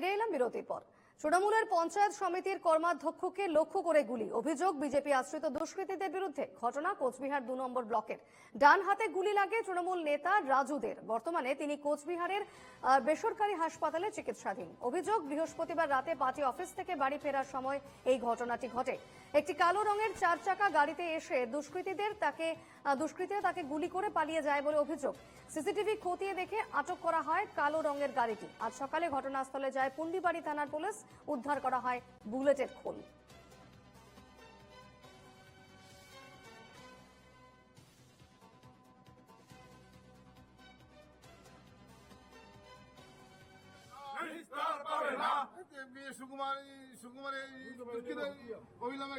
ফিরে এলাম বিরতির পর তৃণমূলের পঞ্চায়েত সমিতির কর্মাধ্যক্ষকে লক্ষ্য করে গুলি। অভিযোগ, বিজেপি আশ্রিত দুষ্কৃতীদের বিরুদ্ধে ঘটনা কোচবিহার দু নম্বর ব্লকের। ডান হাতে গুলি লাগে তৃণমূল নেতা রাজুদের। বর্তমানে তিনি কোচবিহারের বেসরকারি হাসপাতালে চিকিৎসাধীন। অভিযোগ, বৃহস্পতিবার রাতে পার্টি অফিস থেকে বাড়ি ফেরার সময় এই ঘটনাটি ঘটে। একটি কালো রঙের চার চাকা গাড়িতে এসে দুষ্কৃতীদের তাকে দুষ্কৃতীরা তাকে গুলি করে পালিয়ে যায় বলে অভিযোগ। সিসিটিভি খতিয়ে দেখে আটক করা হয় কালো রঙের গাড়িটি। আজ সকালে ঘটনাস্থলে যায় পুন্ডিবাড়ি থানার পুলিশ। উদ্ধার করা হয় বুলেটের খোল। সুকুমার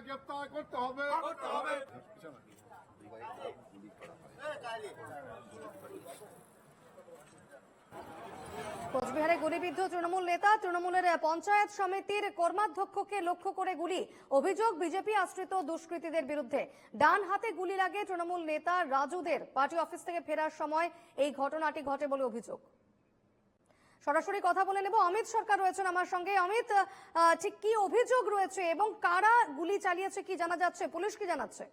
গ্রেপ্তার করতে হবে করতে হবে কোচবিহারে গুলিবিদ্ধ তৃণমূল নেতা, তৃণমূলের পঞ্চায়েত সমিতির কর্মাধ্যক্ষকে লক্ষ্য করে গুলি। অভিযোগ বিজেপি আশ্রিত দুষ্কৃতীদের বিরুদ্ধে। ডান হাতে গুলি লাগে তৃণমূল নেতা রাজুদের। পার্টি অফিস থেকে ফেরার সময় এই ঘটনাটি ঘটে বলে অভিযোগ। সরাসরি কথা বলে নেব, অমিত সরকার রয়েছেন আমার সঙ্গে। অমিত ঠিক কি অভিযোগ রয়েছে এবং কারা গুলি চালিয়েছে কি জানা যাচ্ছে? পুলিশ কি জানাচ্ছে?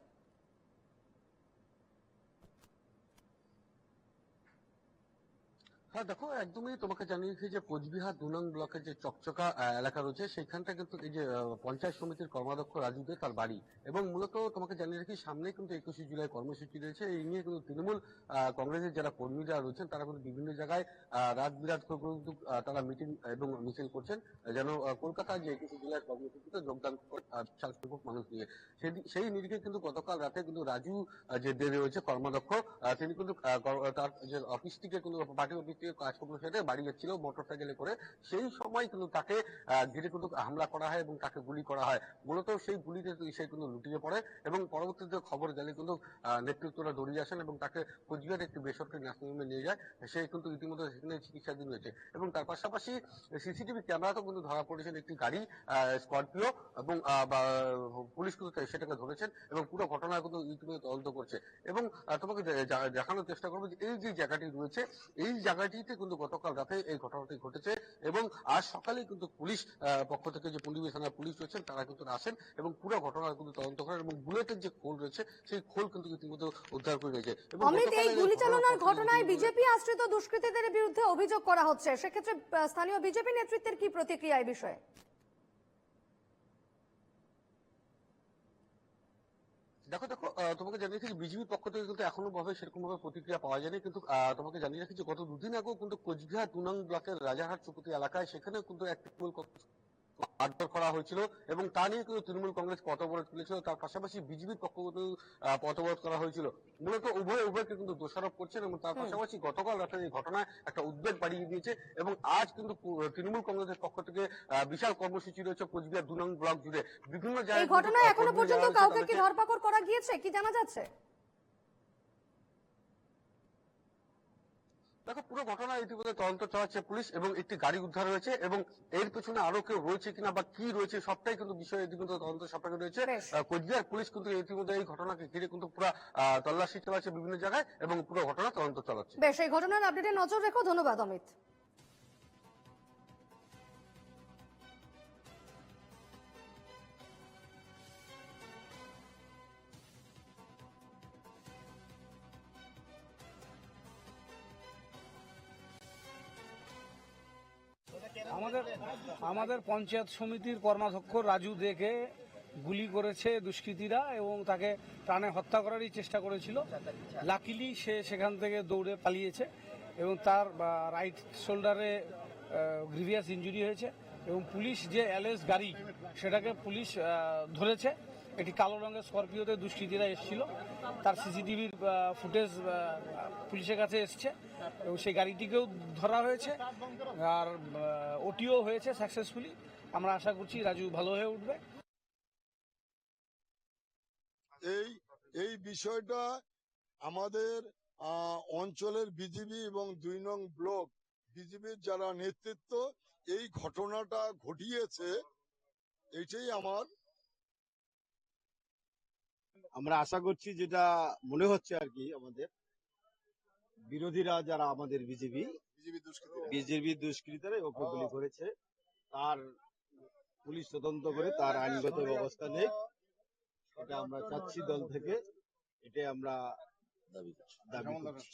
হ্যাঁ দেখো একদমই তোমাকে জানিয়ে রেখেছি যে কোচবিহার দু নং ব্লকের যে চকচকা এলাকা রয়েছে সেইখানটা কিন্তু এই যে পঞ্চায়েত সমিতির কর্মাধ্যক্ষ রাজু দে তার বাড়ি। এবং মূলত তোমাকে জানিয়ে রাখি সামনে কিন্তু একুশে জুলাই কর্মসূচি রয়েছে। এই নিয়ে কিন্তু তৃণমূল কংগ্রেসের যারা কর্মীরা রয়েছেন তারা কিন্তু বিভিন্ন জায়গায় রাত বিরাত করে কিন্তু তারা মিটিং এবং মিছিল করছেন যেন আহ, কলকাতার যে একুশে জুলাই কর্মসূচিতে যোগদান সংখ্যক মানুষ নিয়ে সেই- নিরিখে কিন্তু গতকাল রাতে কিন্তু রাজু যে দে রয়েছে কর্মাধ্যক্ষ তিনি কিন্তু তার যে অফিস থেকে কিন্তু পার্টি অফিস থেকে কাজকর্ম সেরে বাড়ি যাচ্ছিল মোটর সাইকেলে করে। সেই সময় কিন্তু তাকে ঘিরে কিন্তু হামলা করা হয় এবং তাকে গুলি করা হয়। মূলত সেই গুলিতে সে কিন্তু লুটিয়ে পড়ে এবং পরবর্তীতে খবর গেলে কিন্তু নেতৃত্বরা দৌড়িয়ে আসেন এবং তাকে কোচবিহার একটি বেসরকারি নার্সিংহোমে নিয়ে যায়। সে কিন্তু ইতিমধ্যে সেখানে চিকিৎসাধীন রয়েছে এবং তার পাশাপাশি সিসিটিভি ক্যামেরাতেও কিন্তু ধরা পড়েছেন একটি গাড়ি স্করপিও এবং পুলিশ কিন্তু সেটাকে ধরেছেন এবং পুরো ঘটনা কিন্তু ইতিমধ্যে তদন্ত করছে। এবং তোমাকে দেখানোর চেষ্টা করব যে এই যে জায়গাটি রয়েছে, এই জায়গাটিতে কিন্তু গতকাল রাতে এই ঘটনাটি ঘটেছে এবং আজ সকালে কিন্তু পুলিশ পক্ষ থেকে যে পুলিশ থানার পুলিশ রয়েছেন তারা কিন্তু আসেন এবং পুরো ঘটনার কিন্তু তদন্ত করেন এবং বুলেটের যে খোল রয়েছে সেই খোল কিন্তু ইতিমধ্যে উদ্ধার করে রয়েছে অমিত এই গুলি চালনার ঘটনায় বিজেপি আশ্রিত দুষ্কৃতীদের বিরুদ্ধে অভিযোগ করা হচ্ছে। সেক্ষেত্রে স্থানীয় বিজেপি নেতৃত্বের কি প্রতিক্রিয়া এই বিষয়ে? দেখো দেখো তোমাকে জানিয়ে রাখি বিজেপির পক্ষ থেকে কিন্তু এখনও ভাবে সেরকম ভাবে প্রতিক্রিয়া পাওয়া যায়নি। কিন্তু তোমাকে জানিয়ে রাখি যে গত দুদিন আগেও কিন্তু কোচবিহার দু নং ব্লকের রাজারহাট চুকুতি এলাকায় সেখানে কিন্তু এক তৃণমূল মারধর করা হয়েছিল এবং তা নিয়ে কিন্তু তৃণমূল কংগ্রেস পথ অবরোধ তুলেছিল তার পাশাপাশি বিজেপির পক্ষ থেকে আহ, পথ অবরোধ করা হয়েছিল। মূলত উভয় উভয়কে কিন্তু দোষারোপ করছেন এবং তার পাশাপাশি গতকাল রাতের এই ঘটনায় একটা উদ্বেগ বাড়িয়ে দিয়েছে এবং আজ কিন্তু তৃণমূল কংগ্রেসের পক্ষ থেকে বিশাল কর্মসূচি রয়েছে কোচবিহার দু নং ব্লক জুড়ে। বিভিন্ন এই জায়গায় ঘটনায় এখনও পর্যন্ত কাউকে কি ধরপাকড় করা গিয়েছে? কি জানা যাচ্ছে? দেখো পুরো ঘটনা ইতিমধ্যে তদন্ত চালাচ্ছে পুলিশ এবং একটি গাড়ি উদ্ধার হয়েছে এবং এর পেছনে আরও কেউ রয়েছে কিনা বা কি রয়েছে সবটাই কিন্তু বিষয় ইতিমধ্যে তদন্ত সাপেক্ষে রয়েছে। কোচবিহার পুলিশ কিন্তু ইতিমধ্যে এই ঘটনাকে ঘিরে কিন্তু পুরো তল্লাশি চালাচ্ছে বিভিন্ন জায়গায় এবং পুরো ঘটনা তদন্ত চালাচ্ছে। বেশ এই ঘটনার আপডেটে নজর রেখো। ধন্যবাদ অমিত। আমাদের পঞ্চায়েত সমিতির কর্মাধ্যক্ষ রাজু দেখে গুলি করেছে দুষ্কৃতীরা এবং তাকে প্রাণে হত্যা করারই চেষ্টা করেছিল। লাকিলি সে সেখান থেকে দৌড়ে পালিয়েছে এবং তার রাইট শোল্ডারে গ্রিভিয়াস ইঞ্জুরি হয়েছে এবং পুলিশ যে অ্যালেস গাড়ি সেটাকে পুলিশ ধরেছে। একটি কালো রঙের স্করপিওতে দুষ্কৃতীরা এসেছিল। তার সিসিটিভির ফুটেজ পুলিশের কাছে এসছে এবং সেই গাড়িটিকেও ধরা হয়েছে আর ওটিও হয়েছে সাকসেসফুলি আমরা আশা করছি রাজু ভালো হয়ে উঠবে। এই এই বিষয়টা আমাদের অঞ্চলের বিজিবি এবং দুই নং ব্লক বিজিবির যারা নেতৃত্ব, এই ঘটনাটা ঘটিয়েছে এইটাই আমার আমরা আশা করছি যেটা মনে হচ্ছে আর কি আমাদের বিরোধীরা যারা আমাদের বিজেপি বিজেপি দুষ্কৃতরা। ওকে গুলি করেছে তার পুলিশ তদন্ত করে তার আইনগত ব্যবস্থা নেই এটা আমরা চাচ্ছি দল থেকে এটাই আমরা দাবি করছি। দাবি করছি।